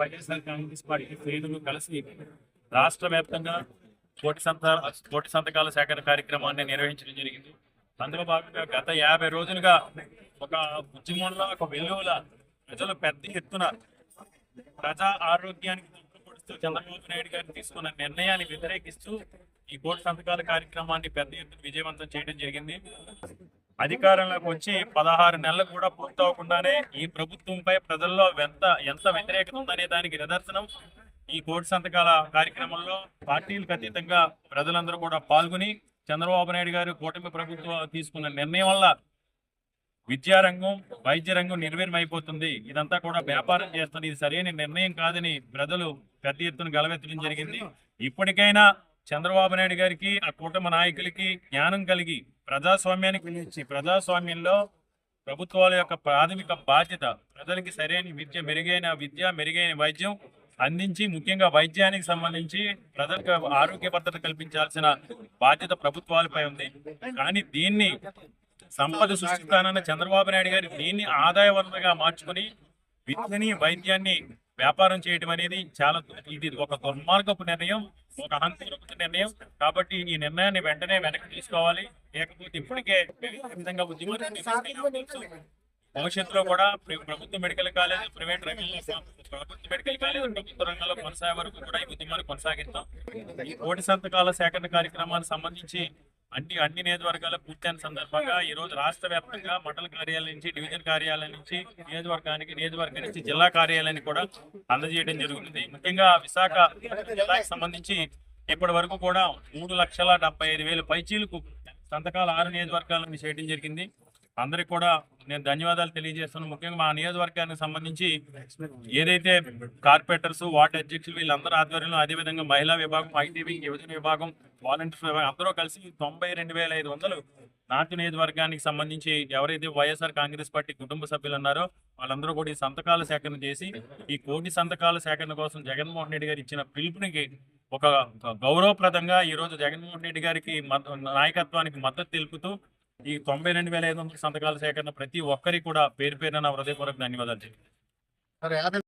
YSR Congress party శ్రేణులు కలిసి రాష్ట్ర వ్యాప్తంగా కోటి సంత కోటి సంతకాల సేకరణ కార్యక్రమాన్ని నిర్వహించడం జరిగింది. అందులో భాగంగా గత యాభై రోజులుగా ఒక ఉద్యమంలో ఒక వెలుగుల ప్రజలు పెద్ద ఎత్తున ప్రజా ఆరోగ్యానికి తొట్టుపడుతూ చంద్రబాబు నాయుడు గారు తీసుకున్న నిర్ణయాన్ని వ్యతిరేకిస్తూ ఈ కోటి సంతకాల కార్యక్రమాన్ని పెద్ద ఎత్తున విజయవంతం చేయడం జరిగింది. అధికారంలోకి వచ్చి పదహారు నెలలు కూడా పూర్తవకుండానే ఈ ప్రభుత్వంపై ప్రజల్లో ఎంత ఎంత వ్యతిరేకత ఉందనే దానికి నిదర్శనం. ఈ కోటి సంతకాల కార్యక్రమంలో పార్టీలకు అతీతంగా ప్రజలందరూ కూడా పాల్గొని చంద్రబాబు నాయుడు గారు కూటమి ప్రభుత్వం తీసుకున్న నిర్ణయం వల్ల విద్యారంగం వైద్య రంగం నిర్వీర్యం అయిపోతుంది ఇదంతా కూడా వ్యాపారం చేస్తుంది. ఇది సరైన నిర్ణయం కాదని ప్రజలు పెద్ద ఎత్తున గలవెత్తడం జరిగింది. ఇప్పటికైనా చంద్రబాబు నాయుడు గారికి ఆ కూటమి నాయకులకి జ్ఞానం కలిగి ప్రజాస్వామ్యానికి పిలిచి ప్రజాస్వామ్యంలో ప్రభుత్వాల యొక్క ప్రాథమిక బాధ్యత ప్రజలకి సరైన విద్య మెరుగైన విద్య మెరుగైన వైద్యం అందించి ముఖ్యంగా వైద్యానికి సంబంధించి ప్రజలకు ఆరోగ్య భద్రత కల్పించాల్సిన బాధ్యత ప్రభుత్వాలపై ఉంది. కానీ దీన్ని సంపద సృష్టిస్తానన్న చంద్రబాబు నాయుడు గారు దీన్ని ఆదాయ వనరుగా మార్చుకుని విద్యని వైద్యాన్ని వ్యాపారం చేయడం అనేది చాలా ఇది ఒక దుర్మార్గపు నిర్ణయం. ఒక అహంకారపు నిర్ణయం. కాబట్టి ఈ నిర్ణయాన్ని వెంటనే వెనక్కి తీసుకోవాలి. లేకపోతే ఇప్పటికే విధంగా. భవిష్యత్తులో కూడా ప్ర- ప్రభుత్వ మెడికల్ కాలేజ్ ప్రైవేట్ రంగంలో ప్రభుత్వ మెడికల్ కాలేజ్ ప్రభుత్వ రంగంలో కొనసాగే వరకు కూడా ఈ ఉద్యమాన్ని కొనసాగిస్తాం ఈ కోటి సంతకాల సేకరణ కార్యక్రమానికి సంబంధించి అన్ని అన్ని నియోజకవర్గాల పూర్తయిన సందర్భంగా ఈ రోజు రాష్ట్ర వ్యాప్తంగా మండల కార్యాలయం నుంచి డివిజన్ కార్యాలయం నుంచి నియోజకవర్గానికి నియోజకవర్గం నుంచి జిల్లా కార్యాలయానికి కూడా అందజేయడం జరుగుతుంది. ముఖ్యంగా విశాఖ జిల్లాకి సంబంధించి ఇప్పటి వరకు కూడా మూడు లక్షల డెబ్బై ఐదు వేల పైచీలకు సంతకాల ఆరు నియోజకవర్గాలను చేయడం జరిగింది. అందరికి కూడా నేను ధన్యవాదాలు తెలియజేస్తున్నాను. ముఖ్యంగా మా నియోజకవర్గానికి సంబంధించి ఏదైతే కార్పొరేటర్స్ వార్డు అధ్యక్షులు వీళ్ళందరూ ఆధ్వర్యంలో అదేవిధంగా మహిళా విభాగం ఐటీవీ యువజన విభాగం వాలంటీర్స్ విభాగం అందరూ కలిసి తొంభై రెండు వేల ఐదు వందలు నాటి నియోజకవర్గానికి సంబంధించి ఎవరైతే వైఎస్ఆర్ కాంగ్రెస్ పార్టీ కుటుంబ సభ్యులు ఉన్నారో వాళ్ళందరూ కూడా ఈ సంతకాల సేకరణ చేసి ఈ కోటి సంతకాల సేకరణ కోసం జగన్మోహన్ రెడ్డి గారు ఇచ్చిన పిలుపునికి ఒక గౌరవప్రదంగా ఈ రోజు జగన్మోహన్ రెడ్డి గారికి మద్ద- నాయకత్వానికి మద్దతు తెలుపుతూ ఈ తొంభై రెండు వేల ఐదు వందల సంతకాల సేకరణ ప్రతి ఒక్కరికి కూడా పేరు పేరున హృదయపూర్వక ధన్యవాదాలు.